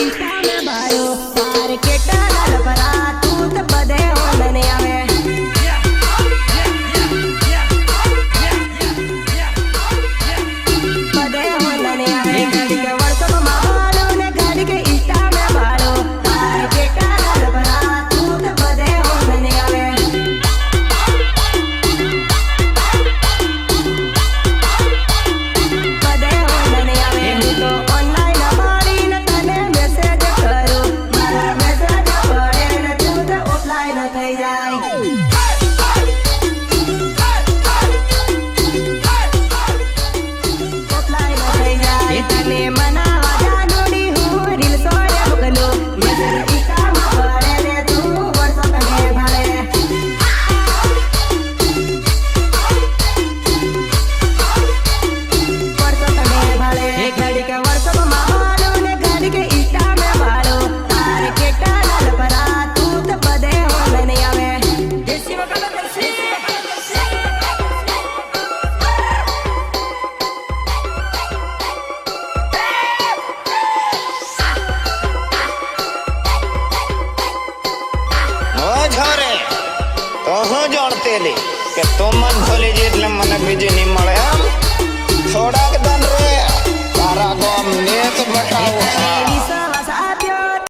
ಕಿಟಾನೆ ಬಾಯೋ ಪಾರ್ ಕೆಟ್ಟ ನಲಪರಾತು thời gian છો રે તો હું જોણતે લે કે તું મન જઈ એટલે મને બીજી નહીં